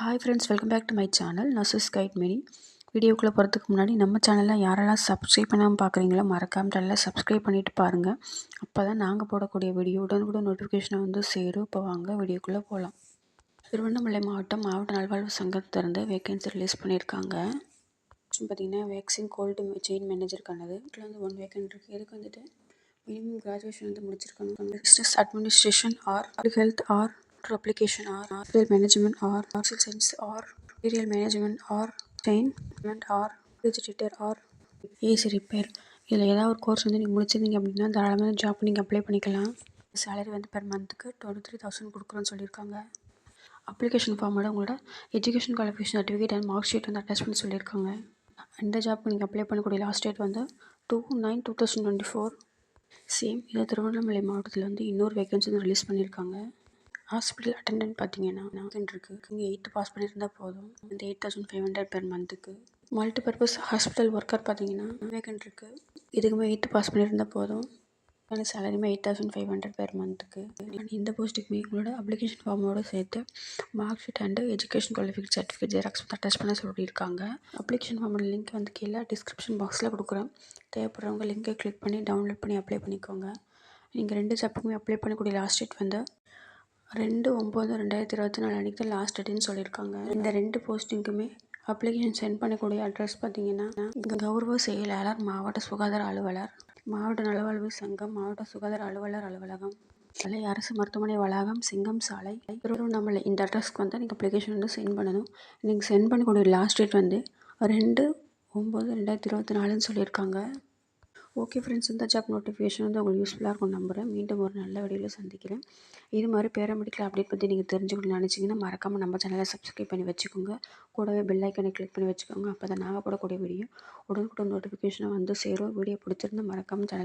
Hi friends welcome back to my channel nurses guide mini வீடியோக்குள்ளே போகிறதுக்கு முன்னாடி நம்ம சேனலில் யாரெல்லாம் சப்ஸ்கிரைப் பண்ணாமல் பார்க்குறீங்களோ மறக்காம எல்லாம் சப்ஸ்கிரைப் பண்ணிவிட்டு பாருங்கள் அப்போ தான் நாங்கள் போடக்கூடிய வீடியோ உடனுக்குடன் நோட்டிஃபிகேஷனை வந்து சேரும். இப்போ வாங்க வீடியோக்குள்ளே போகலாம் திருவண்ணாமலை மாவட்டம் மாவட்ட நல்வாழ்வு சங்கத்திலிருந்து வேகன்சி ரிலீஸ் பண்ணியிருக்காங்க. பார்த்திங்கன்னா வேக்சின் கோல்டு செயின் மேனேஜருக்கானது இதில் வந்து ஒன் வேக்கன்ட் இருக்குது இதுக்கு வந்துட்டு? மினிமம் கிராஜுவேஷன் வந்து முடிச்சிருக்காங்க business administration or health or application or hospital management or or science or material management or chain management or refrigerator or AC repair இதில் ஏதாவது ஒரு கோர்ஸ் வந்து நீங்கள் முடிச்சிருந்தீங்க அப்படின்னா தாராளமாக ஜாப் நீங்கள் அப்ளை பண்ணிக்கலாம். சேலரி வந்து பெர் மந்த்துக்கு டுவெண்ட்டி த்ரீ தௌசண்ட் கொடுக்குறோன்னு சொல்லியிருக்காங்க. அப்ளிகேஷன் ஃபார்மோட உங்களோட education qualification certificate and mark sheet வந்து அட்டாச் பண்ணி சொல்லியிருக்காங்க. இந்த ஜாப்க்கு நீங்கள் அப்ளை பண்ணக்கூடிய லாஸ்ட் டேட் வந்து two nine two thousand twenty four same இதை திருவண்ணாமலை மாவட்டத்தில் வந்து இன்னொரு வேகன்சி வந்து ரிலீஸ் பண்ணியிருக்காங்க. ஹாஸ்பிட்டல் அட்டெண்டன்ட் பார்த்தீங்கன்னா வேகன்ட் இருக்குது நீங்கள் எயித்து பாஸ் பண்ணியிருந்தால் போதும். இந்த eight thousand five hundred per மந்த்துக்கு மல்டி பர்பஸ் ஹாஸ்பிட்டல் ஒர்க்கர் பார்த்தீங்கன்னா வேகன்ட் இருக்குது இதுக்குமே எயித்து பாஸ் பண்ணியிருந்தால் போதும். ஆனால் சேலரிமே eight thousand five hundred per மந்த்துக்கு இந்த போஸ்ட்டுக்குமே உங்களோட அப்ளிகேஷன் ஃபார்மோடு சேர்த்து mark sheet and education qualification certificate xerox attach பண்ண சொல்லியிருக்காங்க. அப்ளிகேஷன் ஃபார்மோட லிங்க் வந்து கீழே டிஸ்கிரிப்ஷன் பாக்ஸில் கொடுக்குறேன். தேவைப்படுறவங்க லிங்கை கிளிக் பண்ணி டவுன்லோட் பண்ணி அப்ளை பண்ணிக்கோங்க. நீங்கள் ரெண்டு ஜாப்புக்குமே அப்ளை பண்ணக்கூடிய லாஸ்ட் டேட் வந்து ரெண்டு ஒம்பது ரெண்டாயிரத்தி இருபத்தி நாலு அன்றைக்கி தான் லாஸ்ட் டேட்டுன்னு சொல்லியிருக்காங்க. இந்த ரெண்டு போஸ்டிங்க்குமே அப்ளிகேஷன் சென்ட் பண்ணக்கூடிய அட்ரஸ் பார்த்தீங்கன்னா கௌரவ செயலாளர் மாவட்ட சுகாதார அலுவலர் மாவட்ட நலவாழ்வு சங்கம் மாவட்ட சுகாதார அலுவலர் அலுவலகம் கலை அரசு மருத்துவமனை வளாகம் சிங்கம் சாலை திருவண்ணாமலை. இந்த அட்ரஸ்க்கு வந்து நீங்கள் அப்ளிகேஷன் வந்து சென்ட் பண்ணணும். நீங்கள் சென்ட் பண்ணக்கூடிய லாஸ்ட் டேட் வந்து ரெண்டு ஒம்பது ரெண்டாயிரத்தி இருபத்தி நாலுன்னு சொல்லியிருக்காங்க. ஓகே ஃப்ரெண்ட்ஸ் இந்த ஜாப் நோட்டிஃபிகேஷன் வந்து உங்களுக்கு யூஸ்ஃபுல்லாக இருக்கும் நம்புகிறேன் மீண்டும் ஒரு நல்ல வீடியோவில் சந்திக்கிறேன். இது மாதிரி பேராமெடிக்கல் அப்டேட் பற்றி நீங்கள் தெரிஞ்சுக்கணும்னு நினச்சிங்கன்னா மறக்காமல் நம்ம சேனலை சப்ஸ்கிரைப் பண்ணி வச்சுக்கோங்க. கூடவே பெல் ஐக்கனை கிளிக் பண்ணி வச்சுக்கோங்க. அப்போ தான் நாங்கள் போடக்கூடிய வீடியோ உடனுக்குடன் நோட்டிஃபிகேஷனை வந்து சேரும். வீடியோ பிடிச்சிருந்தா மறக்காமல் சேனல்